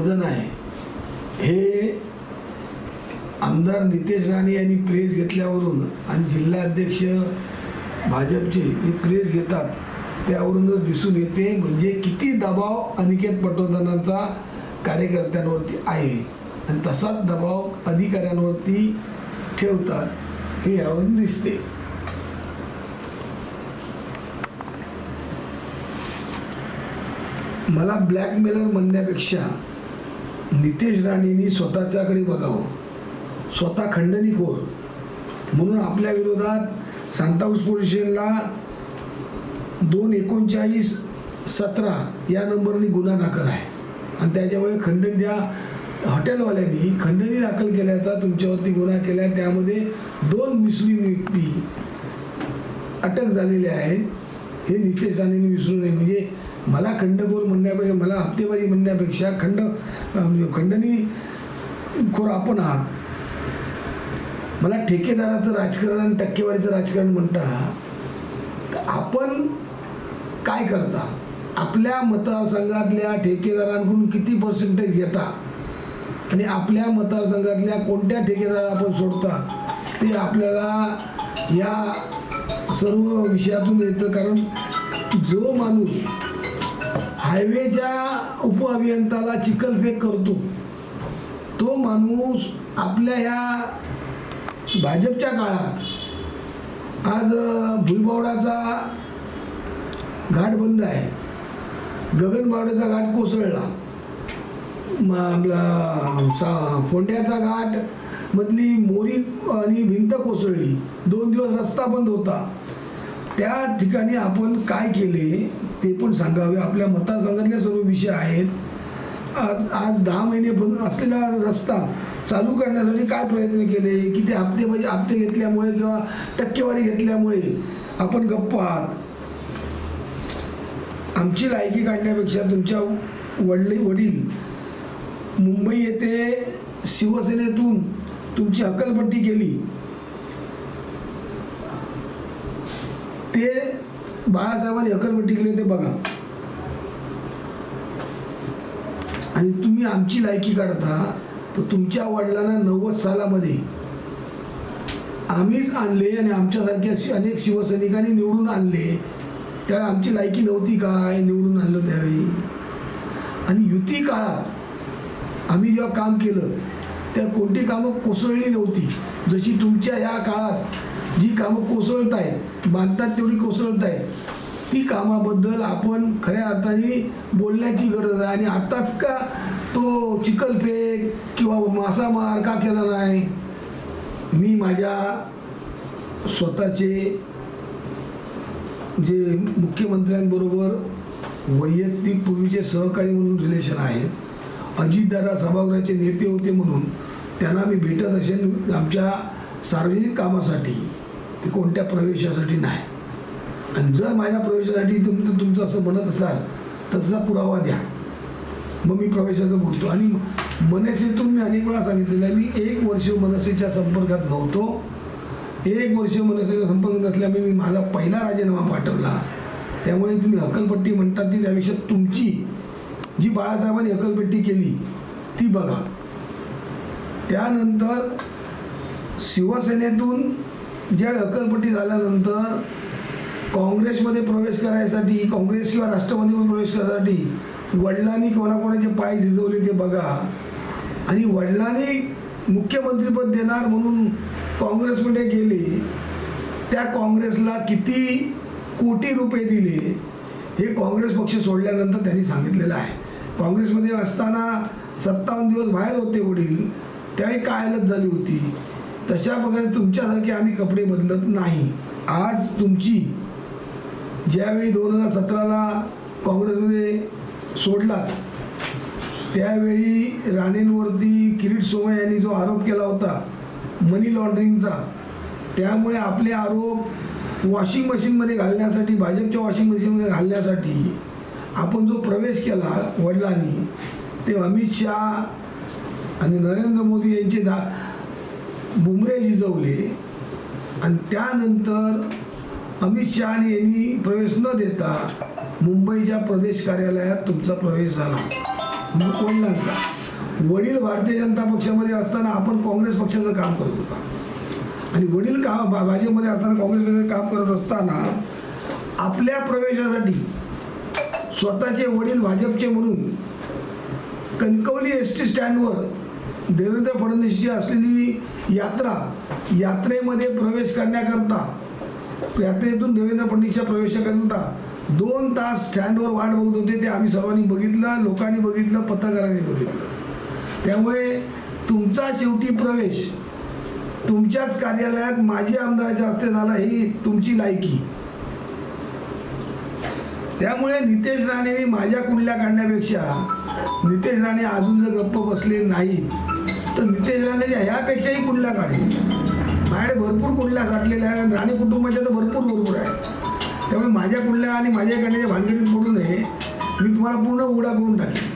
वजन आहे. हे आमदार नितेश राणे यांनी प्रेस घेतल्यावरून आणि जिल्हाध्यक्ष भाजपचे हे प्रेस घेतात त्यावरूनच दिसून येते म्हणजे किती दबाव अनिकेत पटवर्धनांचा कार्यकर्त्यांवरती आहे. आणि तसाच दबाव अधिकाऱ्यांवरती ठेवतात हे यावरून दिसते. मला ब्लॅकमेलर म्हणण्यापेक्षा नितेश राणेंनी स्वतःच्याकडे बघावं. स्वतः खंडणीखोर म्हणून आपल्या विरोधात सांताऊस पोलिशनला दोन एकोणचाळीस सतरा या नंबरनी गुन्हा दाखल आहे. आणि त्याच्यामुळे खंडन द्या हॉटेलवाल्यांनी खंडणी दाखल केल्याचा तुमच्यावरती गुन्हा केला आहे त्यामध्ये दोन मुस्लिम व्यक्ती अटक झालेल्या आहेत. हे नितेश राणेंनी विसरू नये. म्हणजे मला खंडखोर म्हणण्यापेक्षा मला हप्तेवारी म्हणण्यापेक्षा खंड अं, खंडणी खोर आपण आहात. मला ठेकेदाराचं राजकारण आणि टक्केवारीचं राजकारण म्हणता तर आपण काय करता? आपल्या मतदारसंघातल्या ठेकेदारांकडून किती पर्सेंटेज घेता? आणि आपल्या मतदारसंघातल्या कोणत्या ठेकेदाराला आपण सोडता? ते आपल्याला या सर्व विषयातून येतं. कारण जो माणूस हायवेच्या उपअभियंताला चिखलफेक करतो तो माणूस आपल्या ह्या भाजपच्या काळात आज भुईबावडाचा घाट बंद आहे. गगनबावड्याचा घाट कोसळला. आपला सा फोंड्याचा घाट मधली मोरी आणि भिंत कोसळली. दोन दिवस रस्ता बंद होता. त्या ठिकाणी आपण काय केले ते पण सांगावे. आपल्या मतदारसंघातले सर्व विषय आहेत. आज आज दहा महिने बंद असलेला रस्ता चालू करण्यासाठी काय प्रयत्न केले? किती हप्ते म्हणजे हप्ते घेतल्यामुळे किंवा टक्केवारी घेतल्यामुळे आपण गप्प आहात? आमची लायकी काढण्यापेक्षा तुमच्या वडले वडील मुंबई येथे शिवसेनेतून तुमची हकलपट्टी केली. ते बाळासाहेबांनी हकलपट्टी केली ते बघा. आणि तुम्ही आमची लायकी काढता तर तुमच्या वडिलांना नव्वद सालामध्ये आम्हीच आणले आणि आमच्यासारख्या अनेक शिवसैनिकांनी निवडून आणले. त्यावेळी आमची लायकी नव्हती काय? निवडून आणलं त्यावेळी. आणि युती काळात आम्ही जेव्हा काम केलं त्या कोणती कामं कोसळली नव्हती. जशी तुमच्या या काळात जी कामं कोसळत आहेत बांधतात तेवढी कोसळत आहेत. ती कामाबद्दल आपण खऱ्या अर्थाने बोलण्याची गरज आहे. आणि आत्ताच का तो चिखलफेक किंवा मासामार का केला नाही? मी माझ्या स्वतःचे जे मुख्यमंत्र्यांबरोबर वैयक्तिक पूर्वीचे सहकारी म्हणून रिलेशन आहेत अजितदादा सभागृहाचे नेते होते म्हणून त्यांना मी भेटत असेल आमच्या सार्वजनिक कामासाठी. ते कोणत्या प्रवेशासाठी नाही. आणि जर माझ्या प्रवेशासाठी तुमचं तुमचं असं म्हणत असाल तसा पुरावा द्या. मग मी प्रवेशाचं बोलतो. आणि मनसेतून मी अनेक वेळा सांगितलेलं आहे मी एक वर्ष मनसेच्या संपर्कात नव्हतो. एक वर्ष मनसेच्या संपर्क नसल्यामुळे मी माझा पहिला राजीनामा पाठवला. त्यामुळे तुम्ही हकलपट्टी म्हणतात ती त्यापेक्षा तुमची जी बाळासाहेबांनी हकलपट्टी केली ती बघा. त्यानंतर शिवसेनेतून ज्या हकलपट्टी झाल्यानंतर काँग्रेसमध्ये प्रवेश करायसाठी काँग्रेस किंवा राष्ट्रवादीमध्ये प्रवेश करण्यासाठी वडिलांनी कोणाकोणाचे पाय झिजवले ते बघा. आणि वडिलांनी मुख्यमंत्रीपद देणार म्हणून काँग्रेसमध्ये गेले त्या काँग्रेसला किती कोटी रुपये दिले हे काँग्रेस पक्ष सोडल्यानंतर त्यांनी सांगितलेलं आहे. काँग्रेसमध्ये असताना सत्तावन्न दिवस बाहेर होते वडील त्यावेळी काय हालत झाली होती? तशा प्रकारे तुमच्यासारखे आम्ही कपडे बदलत नाही. आज तुमची ज्यावेळी दोन हजार सतराला काँग्रेसमध्ये सोडलात त्यावेळी राणेंवरती किरीट सोमय यांनी जो आरोप केला होता मनी लॉन्ड्रिंगचा त्यामुळे आपले आरोप वॉशिंग मशीनमध्ये घालण्यासाठी भाजपच्या वॉशिंग मशीनमध्ये घालण्यासाठी आपण जो प्रवेश केला वडिलांनी ते अमित शहा आणि नरेंद्र मोदी यांचे दा बुमरे झिजवले आणि त्यानंतर अमित शहा यांनी प्रवेश न देता मुंबईच्या प्रदेश कार्यालयात तुमचा प्रवेश झाला. मग वडिलांचा वडील भारतीय जनता पक्षामध्ये असताना आपण काँग्रेस पक्षाचं काम करत होता. आणि वडील का भा- भाजपमध्ये असताना काँग्रेस पक्षाचं काम करत असताना आपल्या प्रवेशासाठी स्वतःचे वडील भाजपचे म्हणून कणकवली एस टी स्टँडवर देवेंद्र फडणवीसची असलेली यात्रा यात्रेमध्ये प्रवेश करण्याकरता यात्रेतून देवेंद्र फडणवीसच्या प्रवेशाकरता दोन तास स्टँडवर वाट बघत होते ते आम्ही सर्वांनी बघितलं लोकांनी बघितलं पत्रकारांनी बघितलं. त्यामुळे तुमचा शेवटी प्रवेश तुमच्याच कार्यालयात माजी आमदाराच्या हस्ते झाला ही तुमची लायकी. त्यामुळे नितेश राणेने माझ्या कुंडल्या काढण्यापेक्षा नितेश राणे अजून जर गप्प बसले नाहीत तर नितेश राणेच्या ह्यापेक्षाही कुंडल्या काढेल माझ्याकडे भरपूर कुंडल्या साठलेल्या आहेत. राणे कुटुंबाच्या तर भरपूर भरपूर आहे त्यामुळे माझ्या कुंडल्या आणि माझ्या गाण्याच्या भानगडीत बोलू नये. मी तुम्हाला पूर्ण उघडा करून टाकेन.